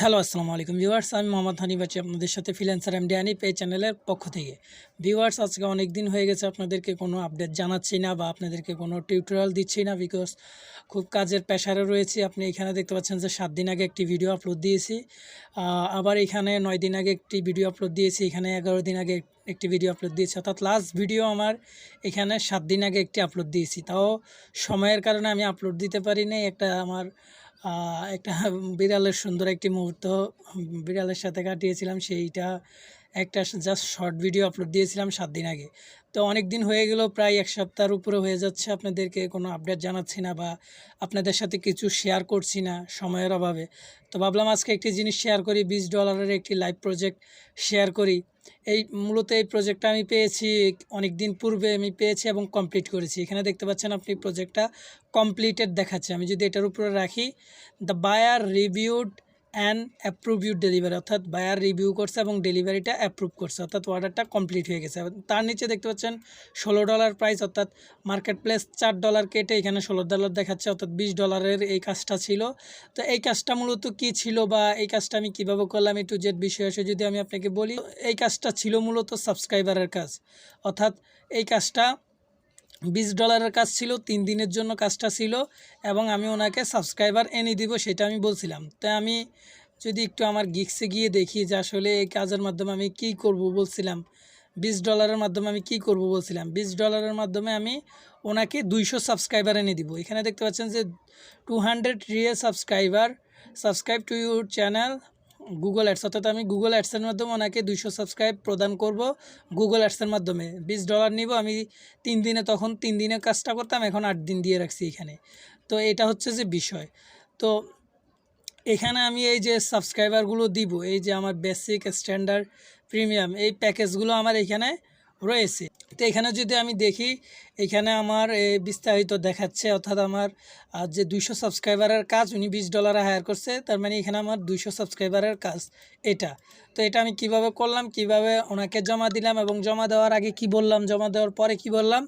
Hello, আসসালামু আলাইকুম viewers. আমি মোহাম্মদ হানিফ আছি আপনাদের সাথে, ফ্রিল্যান্সার এমডি হানিফ এই চ্যানেলের পক্ষ থেকে। ভিউয়ার্স, আজকে অনেক দিন হয়ে গেছে, আপনাদেরকে কোনো আপডেট জানাচ্ছি না বা আপনাদেরকে কোনো টিউটোরিয়াল দিচ্ছি না বিকজ খুব কাজের প্রেশারে রয়েছি। আপনি এখানে দেখতে পাচ্ছেন যে সাত দিন আগে একটি ভিডিও আপলোড দিয়েছি। আবার এখানে নয় দিন আগে একটি ভিডিও আপলোড দিয়েছি, এখানে এগারো দিন আগে একটি ভিডিও আপলোড দিয়েছি। অর্থাৎ লাস্ট ভিডিও আমার এখানে সাত দিন আগে একটি আপলোড দিয়েছি। তাও সময়ের কারণে আমি আপলোড দিতে পারি একটা আমার একটা বিড়ালের সুন্দর একটি মুহূর্ত বিড়ালের সাথে কাটিয়েছিলাম। সেইটা একটা জাস্ট শর্ট ভিডিও আপলোড দিয়েছিলাম সাত দিন আগে। তো অনেক দিন হয়ে গেল, প্রায় এক সপ্তাহের উপরে হয়ে যাচ্ছে। আপনাদেরকে কোনো আপডেট জানাচ্ছি না বা আপনাদের সাথে কিছু শেয়ার করছি না সময়ের অভাবে। তো ভাবলাম আজকে একটি জিনিস শেয়ার করি, বিশ ডলারের একটি লাইভ প্রজেক্ট শেয়ার করি। এই মূলত এই প্রজেক্টটা আমি পেয়েছি অনেক দিন পূর্বে আমি পেয়েছি এবং কমপ্লিট করেছি। এখানে দেখতে পাচ্ছেন আপনি প্রজেক্টটা কমপ্লিটেড দেখাচ্ছে। আমি যদি এটার উপরে রাখি the buyer reviewed and approve your delivery অর্থাৎ বায়ার রিভিউ করছে এবং ডেলিভারিটা অ্যাপ্রুভ করছে, অর্থাৎ অর্ডারটা কমপ্লিট হয়ে গেছে। তার নিচে দেখতে পাচ্ছেন, ষোলো ডলার প্রাইস অর্থাৎ মার্কেট প্লেস চার ডলার কেটে এখানে ষোলো ডলার দেখাচ্ছে, অর্থাৎ বিশ ডলারের এই কাজটা ছিল। তো এই কাজটা মূলত কি ছিল বা এই কাজটা আমি কীভাবে করলাম একটু জেড বিষয় আসে যদি আমি আপনাকে বলি, এই কাজটা ছিল মূলত সাবস্ক্রাইবারের কাজ। অর্থাৎ এই কাজটা বিশ ডলারের কাজ ছিল, তিন দিনের জন্য কাজটা ছিল এবং আমি ওনাকে সাবস্ক্রাইবার এনে দিব সেটা আমি বলছিলাম। তাই আমি যদি একটু আমার গিক্সে গিয়ে দেখি যে আসলে এই কাজের মাধ্যমে আমি কি করব বলছিলাম, বিশ ডলারের মাধ্যমে আমি কি করব বলছিলাম, বিশ ডলারের মাধ্যমে আমি ওনাকে দুইশো সাবস্ক্রাইবার এনে দিব। এখানে দেখতে পাচ্ছেন যে two hundred real subscriber subscribe to your channel Google ads অর্থাৎ আমি গুগল অ্যাডসের মাধ্যমে ওনাকে দুইশো সাবস্ক্রাইব প্রদান করব গুগল অ্যাডসের মাধ্যমে। বিশ ডলার নিব, আমি তিন দিনে, তখন তিন দিনে কাজটা করতাম, এখন আট দিন দিয়ে রাখছি এখানে। তো এটা হচ্ছে যে বিষয়। তো এখানে আমি এই যে সাবস্ক্রাইবারগুলো দিব, এই যে আমার বেসিক স্ট্যান্ডার্ড প্রিমিয়াম এই প্যাকেজগুলো আমার এখানে রয়েছে। তো এখানে যদি আমি দেখি, এখানে আমার বিস্তারিত দেখাচ্ছে, অর্থাৎ আমার যে দুইশো সাবস্ক্রাইবারের কাজ উনি বিশ ডলারে হায়ার করছে, তার মানে এখানে আমার দুইশো সাবস্ক্রাইবারের কাজ এটা। তো এটা আমি কীভাবে করলাম, কীভাবে ওনাকে জমা দিলাম এবং জমা দেওয়ার আগে কি বললাম, জমা দেওয়ার পরে কি বললাম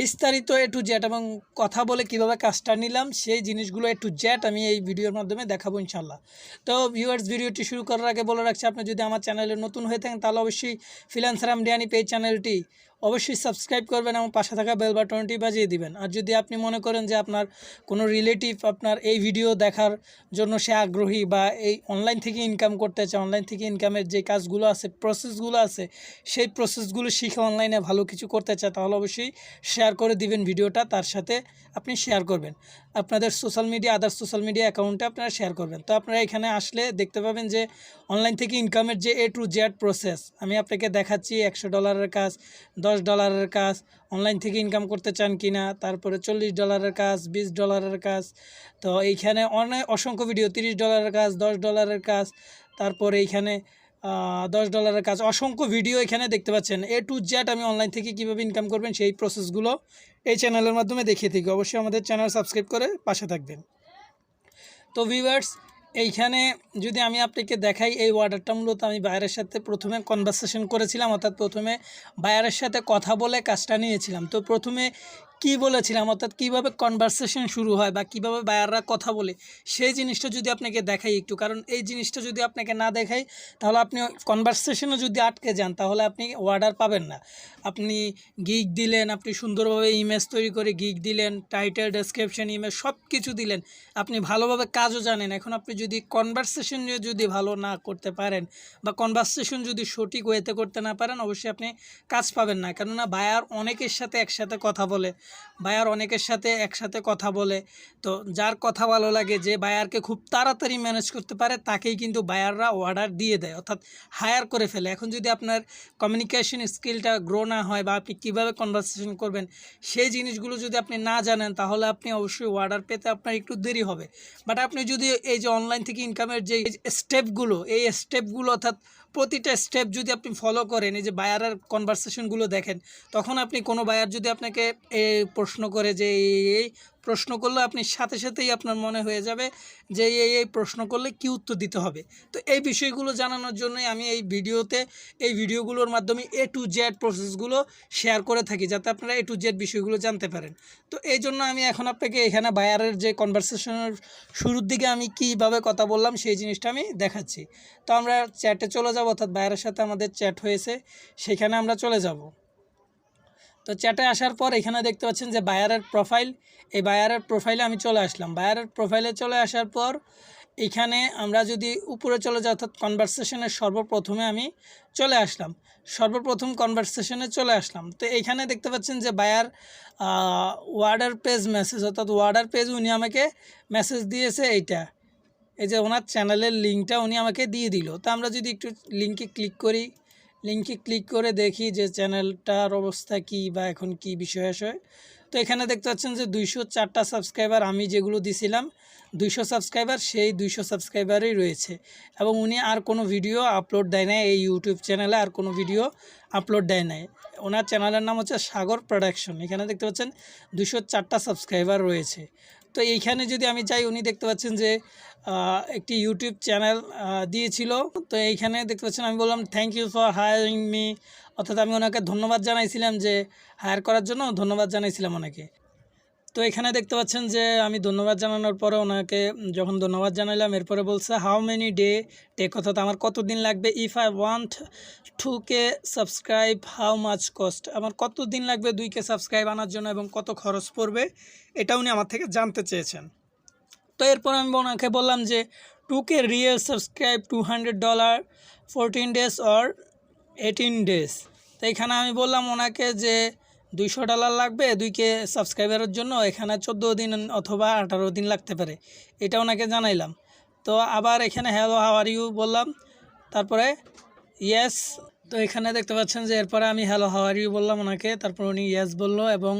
বিস্তারিত এ টু জেড এবং কথা বলে কীভাবে কাজটা নিলাম, সেই জিনিসগুলো এ টু জেড আমি এই ভিডিওর মাধ্যমে দেখাবো ইনশাল্লাহ তো ভিউয়ার্স ভিডিওটি শুরু করার আগে বলে রাখছি, আপনি যদি আমার চ্যানেলে নতুন হয়ে থাকেন, তাহলে অবশ্যই ফিলান্সার আমডিয়ানি পেজ চ্যানেলটি অবশ্যই সাবস্ক্রাইব করবেন এবং পাশে থাকা বেল বাটনটি বাজিয়ে দিবেন। আর যদি আপনি মনে করেন যে আপনার কোনো রিলেটিভ আপনার এই ভিডিও দেখার জন্য সে আগ্রহী বা এই অনলাইন থেকে ইনকাম করতে চায় অনলাইন থেকে ইনকামের যে কাজগুলো আছে প্রসেসগুলো আছে, সেই প্রসেসগুলো শিখে অনলাইনে ভালো কিছু করতে চায়, তাহলে অবশ্যই শেয়ার করে দিবেন ভিডিওটা, তার সাথে আপনি শেয়ার করবেন। আপনাদের social media other social media অ্যাকাউন্টে আপনারা শেয়ার করবেন। তো আপনারা এখানে আসলে দেখতে পাবেন যে অনলাইন থেকে ইনকামের যে এ টু জেড প্রসেস আমি আপনাকে দেখাচ্ছি একশো ডলারের কাজ, দশ ডলারের কাজ অনলাইন থেকে ইনকাম করতে চান কি না তারপরে চল্লিশ ডলারের কাজ, বিশ ডলারের কাজ, তো এইখানে অনেক অসংখ্য ভিডিও তিরিশ ডলারের কাজ, দশ ডলারের কাজ, তারপরে এইখানে দশ ডলারের কাজ। অসংখ্য ভিডিও এখানে দেখতে পাচ্ছেন। এ টু জেড আমি অনলাইন থেকে কীভাবে ইনকাম করবেন সেই প্রসেসগুলো এই চ্যানেলের মাধ্যমে দেখিয়ে থাকি। অবশ্যই আমাদের চ্যানেল সাবস্ক্রাইব করে পাশে থাকবেন। তো ভিউয়ার্স এইখানে যদি আমি আপনাকে দেখাই, এই অর্ডারটা মূলত আমি বায়ারের সাথে প্রথমে কনভারসেশন করেছিলাম, অর্থাৎ প্রথমে বায়ারের সাথে কথা বলে কাজটা নিয়েছিলাম। তো প্রথমে কি বলেছিলাম? অর্থাৎ কীভাবে কনভারসেশন শুরু হয় বা কীভাবে বায়াররা কথা বলে, সেই জিনিসটা যদি আপনাকে দেখাই একটু। কারণ এই জিনিসটা যদি আপনাকে না দেখাই, তাহলে আপনি কনভারসেশনে যদি আটকে যান, তাহলে আপনি অর্ডার পাবেন না। আপনি গিগ দিলেন, আপনি সুন্দরভাবে ইমেজ তৈরি করে গিগ দিলেন টাইটেল ডেসক্রিপশন ইমেজ সব কিছু দিলেন, আপনি ভালোভাবে কাজও জানেন। এখন আপনি যদি কনভারসেশন যদি ভালো না করতে পারেন বা কনভারসেশন যদি সঠিক ওয়েতে করতে না পারেন, অবশ্যই আপনি কাজ পাবেন না। কেননা বায়ার অনেকের সাথে একসাথে কথা বলে বায়ার অনেকের সাথে একসাথে কথা বলে। তো যার কথা ভালো লাগে, যে বায়ারকে খুব তাড়াতাড়ি ম্যানেজ করতে পারে, তাকেই কিন্তু বায়াররা অর্ডার দিয়ে দেয়, অর্থাৎ হায়ার করে ফেলে। এখন যদি আপনার কমিউনিকেশন স্কিলটা গ্রো না হয় বা আপনি কীভাবে কনভারসেশন করবেন, সেই জিনিসগুলো যদি আপনি না জানেন, তাহলে আপনি অবশ্যই অর্ডার পেতে আপনার একটু দেরি হবে। বাট আপনি যদি এই যে অনলাইন থেকে ইনকামের যে স্টেপগুলো এই স্টেপগুলো অর্থাৎ প্রতিটা স্টেপ যদি আপনি ফলো করেন, এই যে বায়ারের কনভারসেশনগুলো দেখেন, তখন আপনি কোনো বায়ার যদি আপনাকে প্রশ্ন করে যে এই প্রশ্ন করলে আপনি সাথে সাথেই আপনার মনে হয়ে যাবে যে এই এই প্রশ্ন করলে কি উত্তর দিতে হবে। তো এই বিষয়গুলো জানানোর জন্যই আমি এই ভিডিওতে, এই ভিডিওগুলোর মাধ্যমে এ টু জেড প্রসেসগুলো শেয়ার করে থাকি যাতে আপনারা এ টু জেড বিষয়গুলো জানতে পারেন। তো এই জন্য আমি এখন আপনাকে এখানে বায়ারের যে কনভারসেশনের শুরুর দিকে আমি কীভাবে কথা বললাম সেই জিনিসটা আমি দেখাচ্ছি। তো আমরা চ্যাটে চলে যাব অর্থাৎ বায়ারের সাথে আমাদের চ্যাট হয়েছে, সেখানে আমরা চলে যাব। তো চ্যাটে আসার পর এখানে দেখতে পাচ্ছেন যে বায়ারের প্রোফাইল এই বায়ারের প্রোফাইলে আমি চলে আসলাম। বায়ারের প্রোফাইলে চলে আসার পর এখানে আমরা যদি উপরে চলে যাই, অর্থাৎ কনভারসেশনের সর্বপ্রথমে আমি চলে আসলাম। সর্বপ্রথম কনভারসেশনে চলে আসলাম। তো এইখানে দেখতে পাচ্ছেন যে বায়ার ওয়ার্ডার পেজ মেসেজ অর্থাৎ ওয়ার্ডার পেজ উনি আমাকে মেসেজ দিয়েছে এইটা। এই যে ওনার চ্যানেলের লিঙ্কটা উনি আমাকে দিয়ে দিল। তো আমরা যদি একটু লিঙ্কে ক্লিক করি লিঙ্কে ক্লিক করে দেখি যে চ্যানেলটার অবস্থা কি বা এখন কি বিষয় আসে। তো এখানে দেখতে পাচ্ছেন যে দুইশো চারটা সাবস্ক্রাইবার আমি যেগুলো দিছিলাম, দুইশো সাবস্ক্রাইবার সেই দুইশো সাবস্ক্রাইবারই রয়েছে। এবং উনি আর কোনো ভিডিও আপলোড দেয় নাই এই ইউটিউব চ্যানেলে আর কোনো ভিডিও আপলোড দেয় নাই। ওনার চ্যানেলের নাম হচ্ছে সাগর প্রোডাকশন এখানে দেখতে পাচ্ছেন দুশো চারটা সাবস্ক্রাইবার রয়েছে। তো এইখানে যদি আমি চাই উনি দেখতে পাচ্ছেন যে একটি ইউটিউব চ্যানেল দিয়েছিল। তো এইখানে দেখতে পাচ্ছেন, আমি বললাম thank you for hiring me অর্থাৎ আমি ওনাকে ধন্যবাদ জানাইছিলাম যে হায়ার করার জন্য ধন্যবাদ জানাইছিলাম ওনাকে। তো এখানে দেখতে পাচ্ছেন যে আমি ধন্যবাদ জানানোর পরে ওনাকে যখন ধন্যবাদ জানাইলাম, এরপরে বলছে হাউ মেনি ডে টেক অর্থাৎ আমার কতদিন লাগবে? If I want two K subscribe how much cost আমার কত দিন লাগবে দুই কে সাবস্ক্রাইব আনার জন্য এবং কত খরচ পড়বে? এটা উনি আমার থেকে জানতে চেয়েছেন। তো এরপর আমি ওনাকে বললাম যে two K real subscribe two hundred dollar fourteen days or eighteen days তো এখানে আমি বললাম ওনাকে যে দুইশো ডলার লাগবে দুই কে সাবস্ক্রাইবারের জন্য, এখানে চোদ্দ দিন অথবা আঠারো দিন লাগতে পারে। এটা ওনাকে জানাইলাম। তো আবার এখানে হ্যালো হাওয়ার ইউ বললাম। তারপরে ইয়েস তো এখানে দেখতে পাচ্ছেন যে এরপরে আমি হ্যালো হাওয়ার ইউ বললাম ওনাকে। তারপর উনি ইয়েস বলল এবং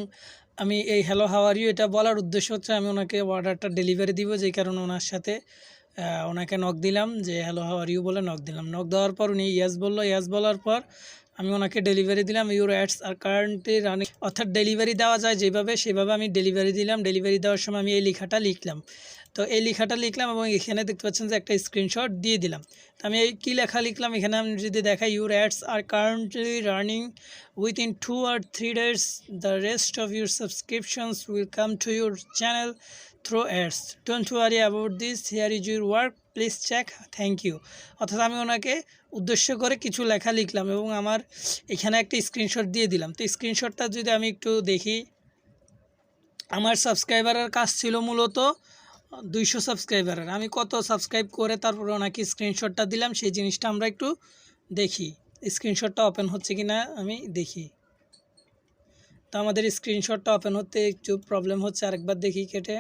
আমি এই হ্যালো হাওয়ার ইউ এটা বলার উদ্দেশ্য হচ্ছে আমি ওনাকে অর্ডারটা ডেলিভারি দিব, যেই কারণে ওনার সাথে ওনাকে নক দিলাম যে হ্যালো হাওয়ার ইউ বলে নক দিলাম। নক দেওয়ার পর উনি ইয়েস বলল। ইয়েস বলার পর আমি ওনাকে ডেলিভারি দিলাম your ads are currently running অর্থাৎ ডেলিভারি দেওয়া যায় যেভাবে, সেভাবে আমি ডেলিভারি দিলাম। ডেলিভারি দেওয়ার সময় আমি এই লেখাটা লিখলাম। তো এই লেখাটা লিখলাম এবং এখানে দেখতে পাচ্ছেন যে একটা স্ক্রিনশট দিয়ে দিলাম। তো আমি এই কী লেখা লিখলাম? এখানে আমি যদি দেখাই your ads are currently running within two or three days the rest of your subscriptions will come to your channel through ads don't worry about this here is your work please check thank you অর্থাৎ আমি ওনাকে উদ্দেশ্য করে কিছু লেখা লিখলাম এবং আমার এখানে একটা স্ক্রিনশট দিয়ে দিলাম। তো স্ক্রিনশটটা যদি আমি একটু দেখি, আমার সাবস্ক্রাইবারের কাজ ছিল মূলত দুইশো সাবস্ক্রাইবারের আমি কত সাবস্ক্রাইব করে তারপর ওনাকে স্ক্রিনশটটা দিলাম, সেই জিনিসটা আমরা একটু দেখি। স্ক্রিনশটটা ওপেন হচ্ছে কি না আমি দেখি। তো আমাদের স্ক্রিনশটটা ওপেন হতে একটু প্রবলেম হচ্ছে, আরেকবার দেখি কেটে।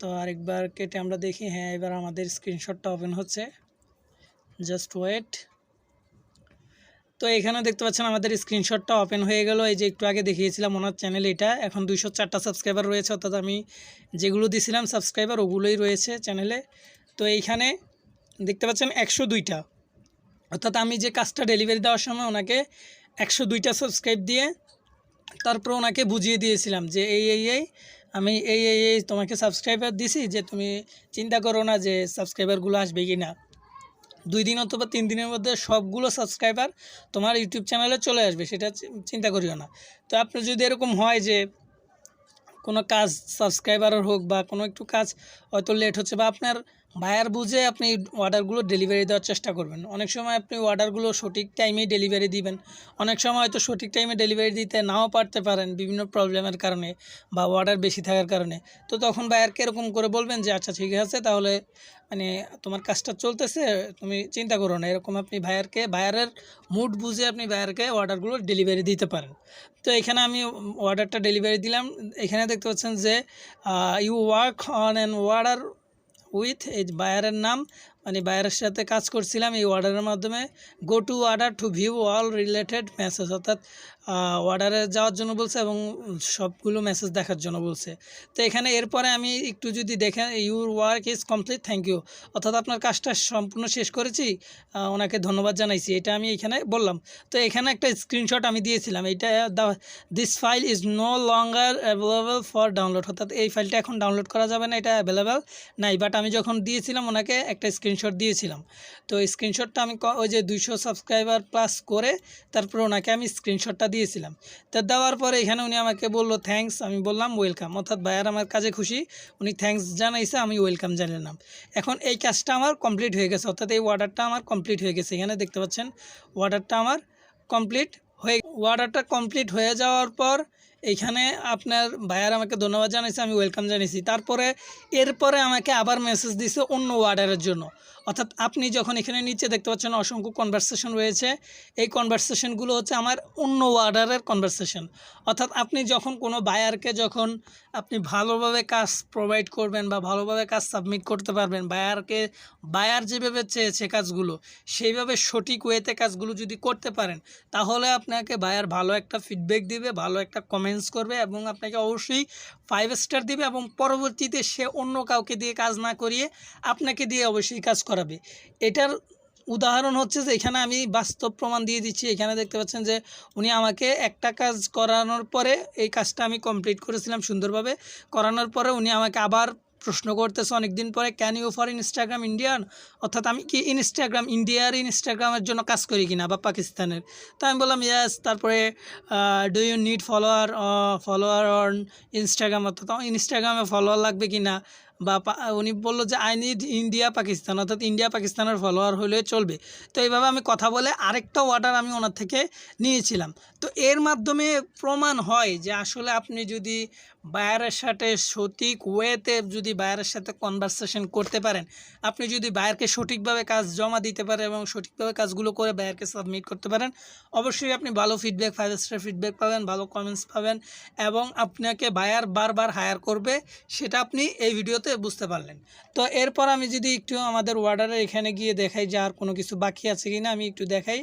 তো আরেকবার কেটে আমরা দেখি। হ্যাঁ এবার আমাদের স্ক্রিনশটটা ওপেন হচ্ছে। জাস্ট ওয়েট তো এখানে দেখতে পাচ্ছেন আমাদের স্ক্রিনশটটা ওপেন হয়ে গেল। এই যে একটু আগে দেখিয়েছিলাম ওনার চ্যানেল এটা। এখন দুইশো চারটা সাবস্ক্রাইবার রয়েছে, অর্থাৎ আমি যেগুলো দিছিলাম সাবস্ক্রাইবার ওগুলোই রয়েছে চ্যানেলে তো এইখানে দেখতে পাচ্ছেন একশো দুইটা। অর্থাৎ আমি যে কাজটা ডেলিভারি দেওয়ার সময় ওনাকে একশো দুইটা সাবস্ক্রাইব দিয়ে তারপর ওনাকে বুঝিয়ে দিয়েছিলাম যে এই এই এই আমি এই এই এই তোমাকে সাবস্ক্রাইবার দিছি যে তুমি চিন্তা করো না যে সাবস্ক্রাইবারগুলো আসবে কি না দুই দিন অথবা তিন দিনের মধ্যে সবগুলো সাবস্ক্রাইবার তোমার ইউটিউব চ্যানেলে চলে আসবে, সেটা চিন্তা করিও না। তো আপনি যদি এরকম হয় যে কোনো কাজ সাবস্ক্রাইবারের হোক বা কোনো একটু কাজ হয়তো লেট হচ্ছে বা আপনার বায়ার বুঝে আপনি অর্ডারগুলো ডেলিভারি দেওয়ার চেষ্টা করবেন। অনেক সময় আপনি অর্ডারগুলো সঠিক টাইমে ডেলিভারি দিবেন। অনেক সময় হয়তো সঠিক টাইমে ডেলিভারি দিতে নাও পারতে পারেন বিভিন্ন প্রবলেমের কারণে বা অর্ডার বেশি থাকার কারণে। তো তখন বায়ারকে এরকম করে বলবেন যে আচ্ছা ঠিক আছে, তাহলে মানে তোমার কাজটা চলতেছে, তুমি চিন্তা করো না। এরকম আপনি ভাইয়ারকে বায়ারের মুড বুঝে আপনি বায়ারকে অর্ডারগুলো ডেলিভারি দিতে পারেন। তো এখানে আমি অর্ডারটা ডেলিভারি দিলাম। এখানে দেখতে পাচ্ছেন যে you work on an order with এই বায়ারের নাম মানে বায়ারের সাথে কাজ করছিলাম এই অর্ডারের মাধ্যমে go to order to view all related message অর্থাৎ অর্ডারে যাওয়ার জন্য বলছে এবং সবগুলো মেসেজ দেখার জন্য বলছে। তো এখানে এরপরে আমি একটু যদি দেখেন your work is complete thank you অর্থাৎ আপনার কাজটা সম্পূর্ণ শেষ করেছি ওনাকে ধন্যবাদ জানাইছি। এটা আমি এখানে বললাম। তো এখানে একটা স্ক্রিনশট আমি দিয়েছিলাম। এটা this file is no longer available for download অর্থাৎ এই ফাইলটা এখন ডাউনলোড করা যাবে না, এটা অ্যাভেলেবেল নাই। বাট আমি যখন দিয়েছিলাম, ওনাকে একটা স্ক্রিনশট দিয়েছিলাম। তো স্ক্রিনশটটা আমি ওই যে দুইশো সাবস্ক্রাইবার প্লাস করে, তারপর ওনাকে আমি স্ক্রিনশটটা দিয়েছিলাম। তা দেওয়ার পরে এখানে উনি আমাকে বলল থ্যাঙ্কস আমি বললাম ওয়েলকাম অর্থাৎ ভাইয়ার আমার কাজে খুশি। উনি থ্যাঙ্কস জানাইছে, আমি ওয়েলকাম জানালাম। এখন এই কাজটা আমার কমপ্লিট হয়ে গেছে, অর্থাৎ এই অর্ডারটা আমার কমপ্লিট হয়ে গেছে। এখানে দেখতে পাচ্ছেন অর্ডারটা আমার কমপ্লিট হয়ে অর্ডারটা কমপ্লিট হয়ে যাওয়ার পর এইখানে আপনার ভাইয়ার আমাকে ধন্যবাদ জানাইছে, আমি ওয়েলকাম জানিয়েছি তারপরে, এরপরে আমাকে আবার মেসেজ দিছে অন্য ওয়ার্ডারের জন্য। অর্থাৎ আপনি যখন এখানে নিচে দেখতে পাচ্ছেন অসংখ্য কনভারসেশন রয়েছে, এই কনভারসেশনগুলো হচ্ছে আমার অন্য ওয়ার্ডারের কনভারসেশন অর্থাৎ আপনি যখন কোনো বায়ারকে যখন আপনি ভালোভাবে কাজ প্রোভাইড করবেন বা ভালোভাবে কাজ সাবমিট করতে পারবেন বায়ারকে বায়ার যেভাবে চেয়েছে কাজগুলো, সেইভাবে সঠিক ওয়েতে কাজগুলো যদি করতে পারেন, তাহলে আপনাকে বায়ার ভালো একটা ফিডব্যাক দিবে, ভালো একটা কমেন্টস করবে এবং আপনাকে অবশ্যই ফাইভ স্টার দেবে এবং পরবর্তীতে সে অন্য কাউকে দিয়ে কাজ না করিয়ে আপনাকে দিয়ে অবশ্যই কাজ করাবে। এটার উদাহরণ হচ্ছে যে এখানে আমি বাস্তব প্রমাণ দিয়ে দিচ্ছি। এখানে দেখতে পাচ্ছেন যে উনি আমাকে একটা কাজ করানোর পরে এই কাজটা আমি কমপ্লিট করেছিলাম সুন্দরভাবে। করানোর পরে উনি আমাকে আবার প্রশ্ন করতেছে অনেকদিন পরে can you for Instagram Indian অর্থাৎ আমি কি ইনস্টাগ্রাম ইন্ডিয়ার ইনস্টাগ্রামের জন্য কাজ করি কিনা বা পাকিস্তানের? তো আমি বললাম ইয়াস তারপরে do you need follower follower on Instagram অর্থাৎ ইনস্টাগ্রামে ফলোয়ার লাগবে কিনা? বা উনি বলল যে আই নিড ইন্ডিয়া পাকিস্তান অর্থাৎ ইন্ডিয়া পাকিস্তানের ফলোয়ার হলে চলবে। তো এইভাবে আমি কথা বলে আরেকটা অর্ডার আমি ওনার থেকে নিয়েছিলাম। তো এর মাধ্যমে প্রমাণ হয় যে আসলে আপনি যদি বায়ারের সাথে সঠিক ওয়েতে যদি বায়ারের সাথে কনভারসেশন করতে পারেন, আপনি যদি বায়ারকে সঠিকভাবে কাজ জমা দিতে পারেন এবং সঠিকভাবে কাজগুলো করে বায়ারকে সাবমিট করতে পারেন, অবশ্যই আপনি ভালো ফিডব্যাক ফাইভ স্টার ফিডব্যাক পাবেন, ভালো কমেন্টস পাবেন এবং আপনাকে বায়ার বারবার হায়ার করবে, সেটা আপনি এই ভিডিওতে বুঝতে পারলেন। তো এরপর আমি যদি একটু আমাদের অর্ডারের এখানে গিয়ে দেখাই যে আর কোনো কিছু বাকি আছে কি না আমি একটু দেখাই।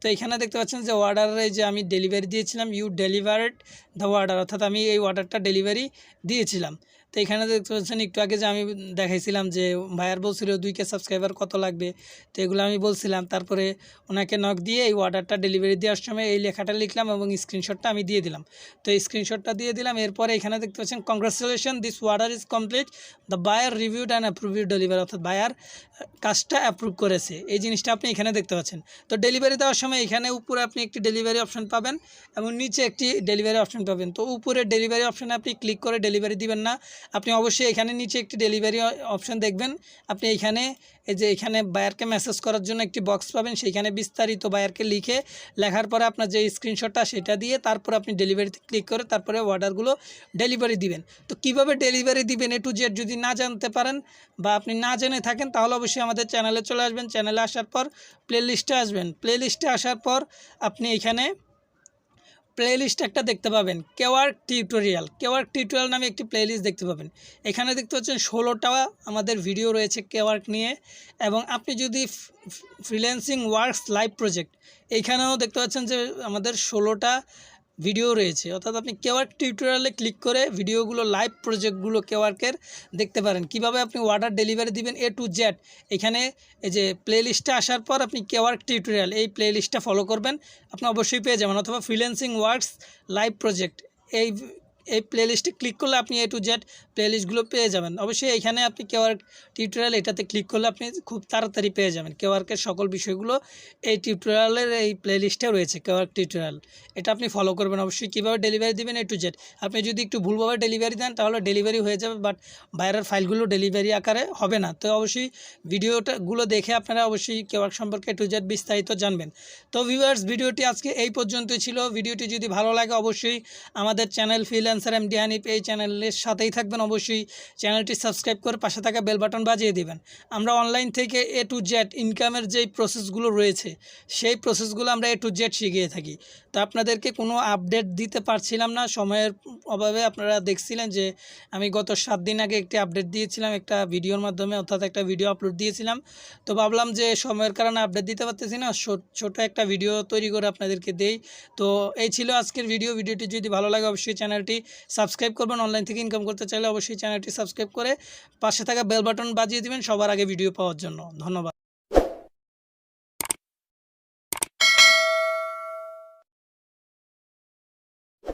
তো এখানে দেখতে পাচ্ছেন যে অর্ডারে যে আমি ডেলিভারি দিয়েছিলাম ইউ ডেলিভার্ড দ্য অর্ডার অর্থাৎ আমি এই অর্ডারটা ডেলিভারি দিয়েছিলাম। তো এখানে দেখতে পাচ্ছেন, একটু আগে যে আমি দেখাইছিলাম যে ভাইয়ার বলছিল দুই কে সাবস্ক্রাইবার কত লাগবে, তো এগুলো আমি বলছিলাম। তারপরে ওনাকে নক দিয়ে এই অর্ডারটা ডেলিভারি দেওয়ার সময় এই লেখাটা লিখলাম এবং স্ক্রিনশটটা আমি দিয়ে দিলাম। তো স্ক্রিনশটটা দিয়ে দিলাম, এরপরে এখানে দেখতে পাচ্ছেন congratulation this order is complete the buyer reviewed and approve delivery অর্থাৎ বায়ার কাজটা অ্যাপ্রুভ করেছে। এই জিনিসটা আপনি এখানে দেখতে পাচ্ছেন। তো ডেলিভারি দেওয়ার সময় এখানে উপরে আপনি একটি ডেলিভারি অপশন পাবেন এবং নিচে একটি ডেলিভারি অপশন পাবেন। তো উপরে ডেলিভারি অপশানে আপনি ক্লিক করে ডেলিভারি দিবেন না। আপনি অবশ্যই এখানে নিচে একটি ডেলিভারি অপশন দেখবেন। আপনি এখানে এই যে এখানে বায়ারকে মেসেজ করার জন্য একটি বক্স পাবেন। সেইখানে বিস্তারিত বায়ারকে লিখে লেখার পরে আপনার যে স্ক্রিনশটটা সেটা দিয়ে তারপর আপনি ডেলিভারিতে ক্লিক করে তারপরে অর্ডারগুলো ডেলিভারি দিবেন। তো কীভাবে ডেলিভারি দিবেন এ টু জেড যদি না জানতে পারেন বা আপনি না জেনে থাকেন, তাহলে অবশ্যই আমাদের চ্যানেলে চলে আসবেন। চ্যানেলে আসার পর প্লে লিস্টে আসবেন। প্লে লিস্টে আসার পর আপনি এখানে প্লেলিস্ট একটা দেখতে পাবেন। কেওয়ার্ক টিউটোরিয়াল কেওয়ার্ক টিউটোরিয়াল নামে একটি প্লেলিস্ট দেখতে পাবেন। এখানে দেখতে পাচ্ছেন ষোলোটা আমাদের ভিডিও রয়েছে কেওয়ার্ক নিয়ে এবং আপনি যদি ফ্রিল্যান্সিং ওয়ার্কস লাইভ প্রজেক্ট এইখানেও দেখতে পাচ্ছেন যে আমাদের ষোলোটা ভিডিও রয়েছে। অর্থাৎ আপনি কেওয়ার্ক টিউটোরিয়ালে ক্লিক করে ভিডিওগুলো লাইভ প্রজেক্টগুলো কেওয়ার্কের দেখতে পারেন। কীভাবে আপনি অর্ডার ডেলিভারি দিবেন এ টু জেড এখানে এই যে প্লে লিস্টটা আসার পর আপনি কেওয়ার্ক টিউটোরিয়াল এই প্লে লিস্টটা ফলো করবেন। আপনি অবশ্যই পেয়ে যাবেন। অথবা ফ্রিল্যান্সিং ওয়ার্কস লাইভ প্রজেক্ট এই এই প্লে লিস্টে ক্লিক করলে আপনি এ টু জেড প্লে লিস্টগুলো পেয়ে যাবেন। অবশ্যই এখানে আপনি কেওয়ার্ক টিউটোরিয়াল এটাতে ক্লিক করলে আপনি খুব তাড়াতাড়ি পেয়ে যাবেন। কেওয়ার্কের সকল বিষয়গুলো এই টিউটোরিয়ালের এই প্লে লিস্টে রয়েছে কেওয়ার্ক টিউটোরিয়াল এটা আপনি ফলো করবেন। অবশ্যই কীভাবে ডেলিভারি দিবেন এ টু জেড আপনি যদি একটু ভুলভাবে ডেলিভারি দেন, তাহলে ডেলিভারি হয়ে যাবে বাট বাইরের ফাইলগুলো ডেলিভারি আকারে হবে না। তো অবশ্যই ভিডিওটাগুলো দেখে আপনারা অবশ্যই কেওয়ার্ক সম্পর্কে এ টু জেড বিস্তারিত জানবেন। তো ভিউয়ার্স ভিডিওটি আজকে এই পর্যন্তই ছিল। ভিডিওটি যদি ভালো লাগে, অবশ্যই আমাদের channel freelance freelancer MD Hanif এই চ্যানেলের সাথেই থাকবেন। অবশ্যই চ্যানেলটি সাবস্ক্রাইব করে পাশে থাকা বেল বাটন বাজিয়ে দেবেন। আমরা অনলাইন থেকে এ টু জেড ইনকামের যেই প্রসেসগুলো রয়েছে, সেই প্রসেসগুলো আমরা এ টু জেড শিখিয়ে থাকি। তো আপনাদেরকে কোনো আপডেট দিতে পারছিলাম না। সময়ের অভাবে আপনারা দেখছিলেন যে আমি গত সাত দিন আগে একটি আপডেট দিয়েছিলাম, একটা ভিডিওর মাধ্যমে, অর্থাৎ একটা ভিডিও আপলোড দিয়েছিলাম। তো ভাবলাম যে সময়ের কারণে আপডেট দিতে পারতেছি না ছোট একটা ভিডিও তৈরি করে আপনাদেরকে দেই। তো এই ছিল আজকের ভিডিও ভিডিওটি যদি ভালো লাগে অবশ্যই চ্যানেলটি সাবস্ক্রাইব করবেন। অনলাইন থেকে ইনকাম করতে চাইলে অবশ্যই চ্যানেলটি সাবস্ক্রাইব করে পাশে থাকা বেল বাটন বাজিয়ে দিবেন সবার আগে ভিডিও পাওয়ার জন্য। ধন্যবাদ।